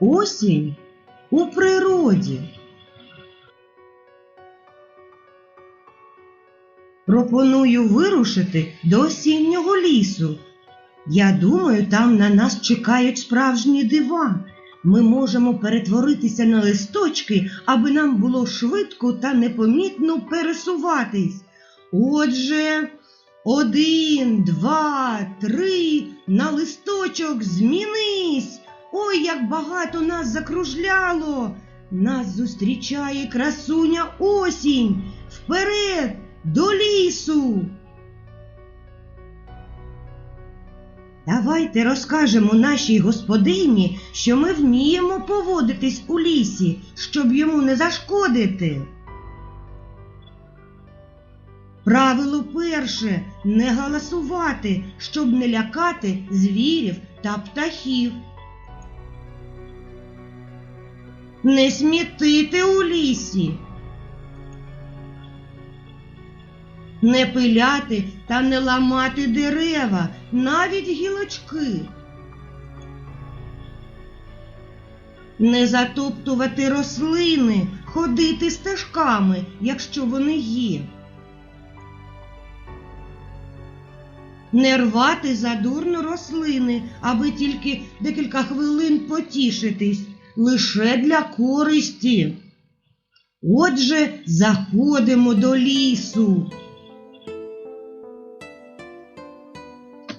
Осінь у природі. Пропоную вирушити до осіннього лісу. Я думаю, там на нас чекають справжні дива. Ми можемо перетворитися на листочки, аби нам було швидко та непомітно пересуватись. Отже, один, два, три, на листочок змінись. Ой, як багато нас закружляло. Нас зустрічає красуня осінь. Вперед до лісу. Давайте розкажемо нашій господині, що ми вміємо поводитись у лісі, щоб йому не зашкодити. Правило перше не галасувати, щоб не лякати звірів та птахів. Не смітити у лісі. Не пиляти та не ламати дерева, навіть гілочки. Не затоптувати рослини, ходити стежками, якщо вони є. Не рвати задурно рослини, аби тільки декілька хвилин потішитись, лише для користі. Отже, заходимо до лісу.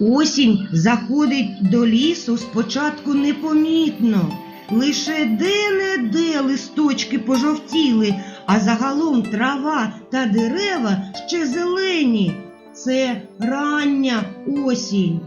Осінь заходить до лісу спочатку непомітно. Лише де-не-де листочки пожовтіли, а загалом трава та дерева ще зелені. Це рання осінь.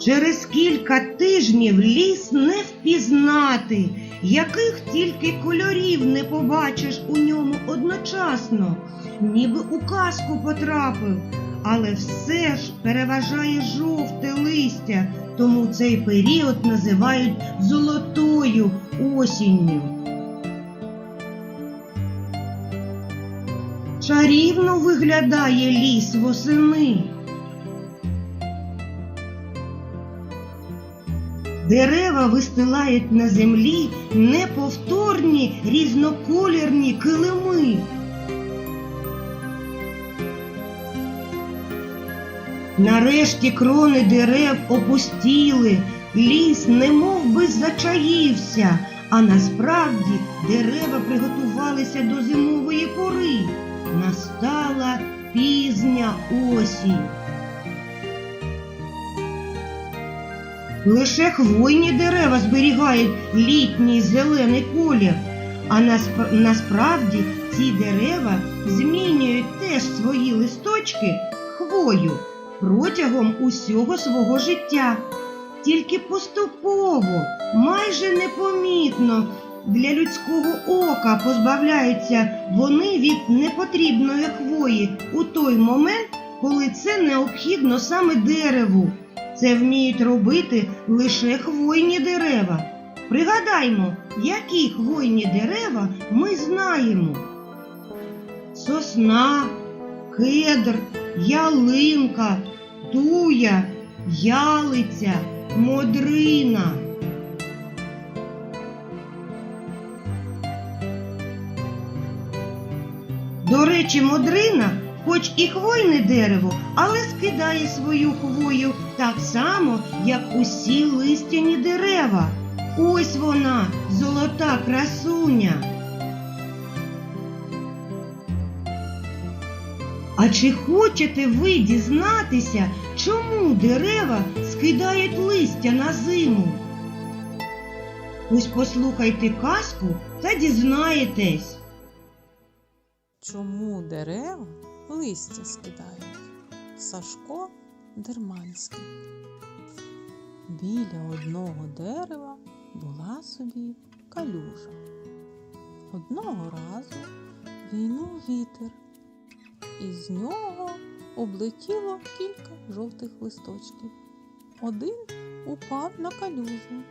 Через кілька тижнів ліс не впізнати, яких тільки кольорів не побачиш у ньому одночасно, ніби у казку потрапив, але все ж переважає жовте листя, тому цей період називають золотою осінню. Чарівно виглядає ліс восени. Дерева вистилають на землі неповторні різноколірні килими. Нарешті крони дерев опустіли, ліс немов би зачаївся, а насправді дерева приготувалися до зимової пори. Настала пізня осінь. Лише хвойні дерева зберігають літній зелений колір, а насп- насправді ці дерева змінюють теж свої листочки хвою протягом усього свого життя. Тільки поступово, майже непомітно для людського ока позбавляються вони від непотрібної хвої у той момент, коли це необхідно саме дереву. Це вміють робити лише хвойні дерева. Пригадаймо, які хвойні дерева ми знаємо. Сосна, кедр, ялинка, туя, ялиця, модрина. До речі, модрина, хоч і хвойне дерево, але скидає свою хвою так само, як усі листяні дерева. Ось вона, золота красуня. А чи хочете ви дізнатися, чому дерева скидають листя на зиму? Ось послухайте казку та дізнаєтесь. Чому дерева листя скидають? Сашко Дерманський. Біля одного дерева була собі калюжа. Одного разу війнув вітер, і з нього облетіло кілька жовтих листочків. Один упав на калюжу.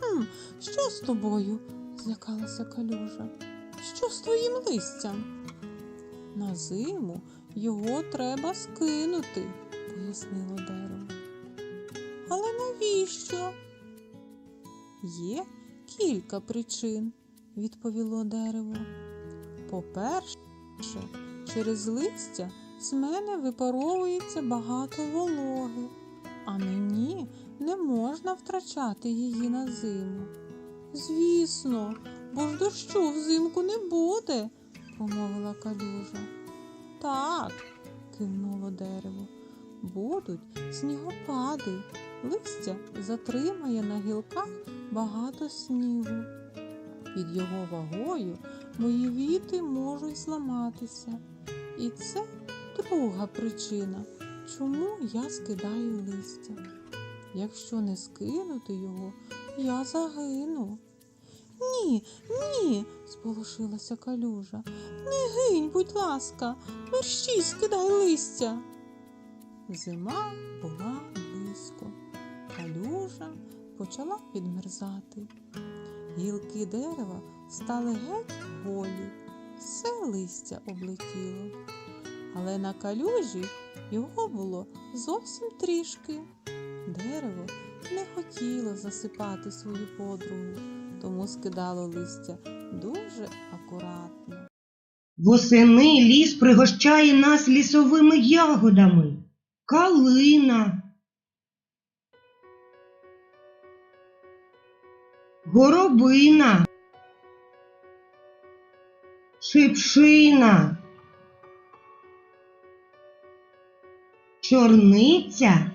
Хм, що з тобою? злякалася калюжа. Що з твоїм листям? На зиму його треба скинути, пояснило дерево. Але навіщо? Є кілька причин, відповіло дерево. По-перше, через листя з мене випаровується багато вологи, а мені не можна втрачати її на зиму. Звісно, бо ж дощу взимку не буде, промовила калюжа. Так, кивнуло дерево. Будуть снігопади. Листя затримає на гілках багато снігу. Під його вагою мої віти можуть зламатися. І це друга причина, чому я скидаю листя. Якщо не скинути його, я загину. Ні, ні, сполошилася калюжа. Не гинь, будь ласка, мерщій скидай листя. Зима була близько. Калюжа почала підмерзати. Гілки дерева стали геть голі, все листя облетіло. Але на калюжі його було зовсім трішки. Дерево не хотіло засипати свою подругу, тому скидало листя дуже акуратно. Восени ліс пригощає нас лісовими ягодами. Калина. Горобина. Шипшина. Чорниця.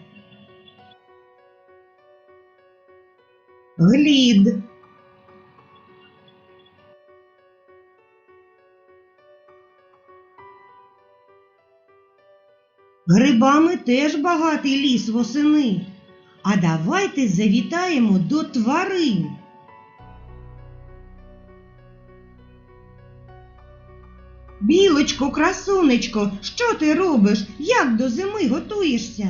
Глід. Грибами теж багатий ліс восени. А давайте завітаємо до тварин. Білочко, красунечко, що ти робиш? Як до зими готуєшся?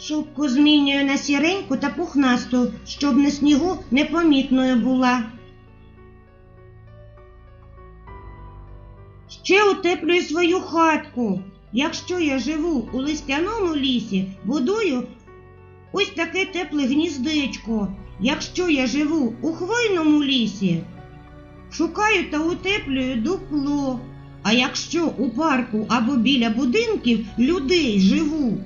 Шубку змінюю на сіреньку та пухнасту, щоб на снігу непомітною була. Ще утеплюю свою хатку. Якщо я живу у листяному лісі, будую ось таке тепле гніздечко. Якщо я живу у хвойному лісі, шукаю та утеплюю дупло. А якщо у парку або біля будинків людей живу,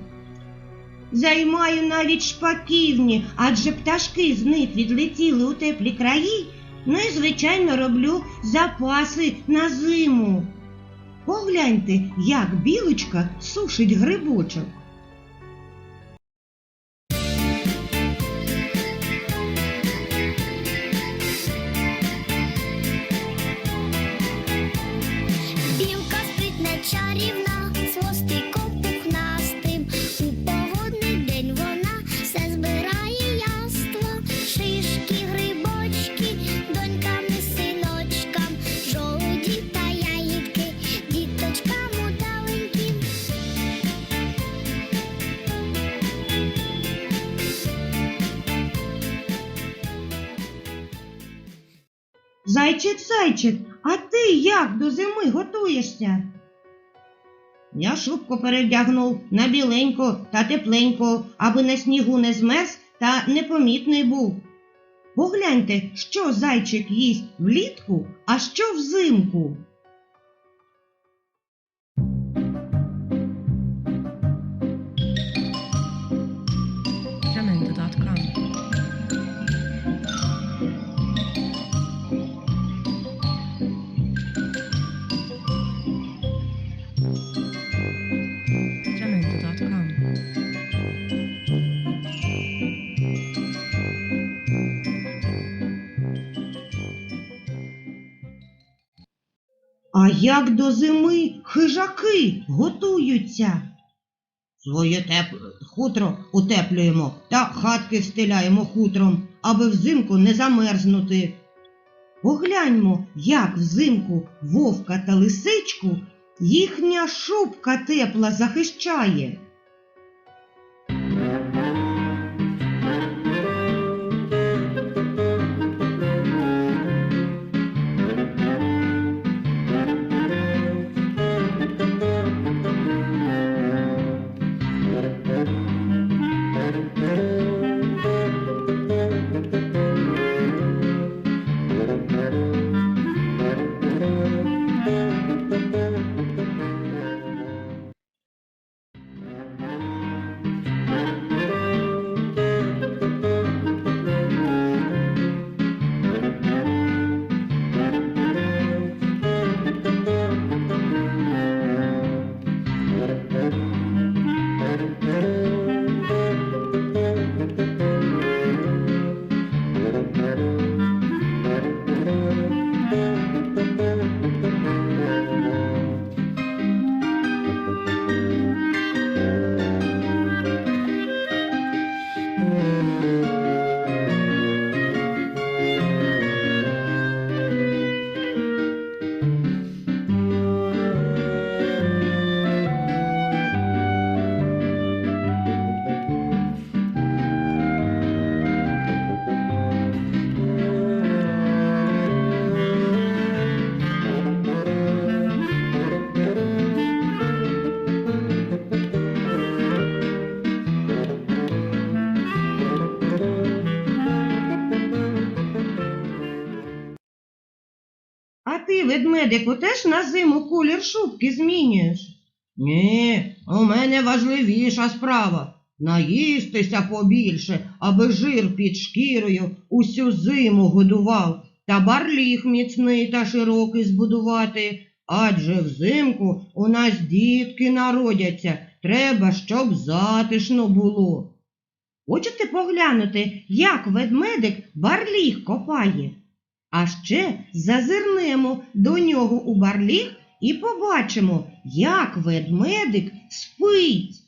займаю навіть шпаківні, адже пташки з них відлетіли у теплі краї, ну і, звичайно, роблю запаси на зиму. Погляньте, як білочка сушить грибочок. Зайчик, зайчик, а ти як до зими готуєшся? Я шубку перевдягнув на біленьку та тепленьку, аби на снігу не змерз та непомітний був. Погляньте, що зайчик їсть влітку, а що взимку. Як до зими хижаки готуються? Своє теп... хутро утеплюємо та хатки встиляємо хутром, аби взимку не замерзнути. Погляньмо, як взимку вовка та лисичку їхня шубка тепла захищає. Ведмедику, теж на зиму колір шубки змінюєш? Ні, у мене важливіша справа. Наїстися побільше, аби жир під шкірою усю зиму годував, та барліг міцний та широкий збудувати. Адже взимку у нас дітки народяться, треба, щоб затишно було. Хочете поглянути, як ведмедик барліг копає? А ще зазирнемо до нього у барліг і побачимо, як ведмедик спить.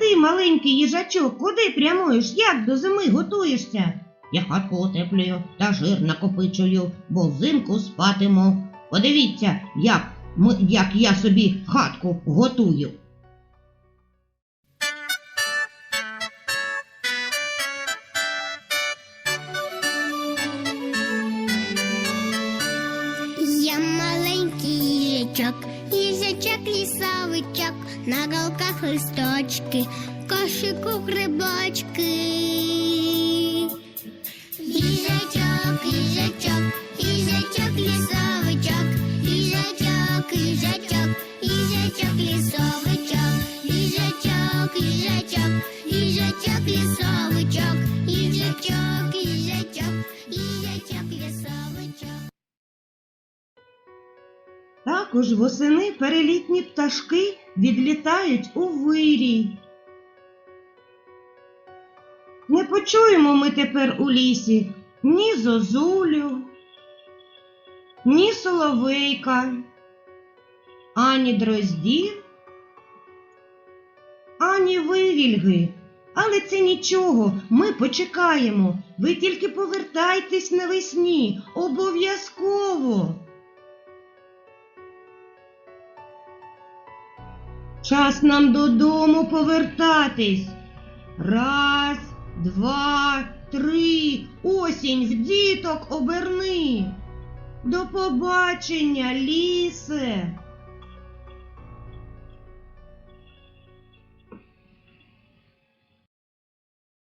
Ти, маленький їжачок, куди прямуєш? Як до зими готуєшся? Я хатку утеплюю та жир накопичую, бо взимку спатиму. Подивіться, як, як я собі хатку готую. Я маленький їжачок, їжачок лісовичок, на голках листочки, в кошику грибочки. Їжачок, їжачок, їжачок лісовичок, їжачок, їжачок, їжачок лісовичок, їжачок, їжачок, їжачок лісовичок, їжачок, їжачок, Також восени перелітні пташки відлітають у вирій. Не почуємо ми тепер у лісі ні зозулю, ні соловейка, ані дроздів, ані вивільги. Але це нічого, ми почекаємо. Ви тільки повертайтесь навесні, обов'язково. Час нам додому повертатись. Раз, два, три. Осінь в діток оберни. До побачення, лісе.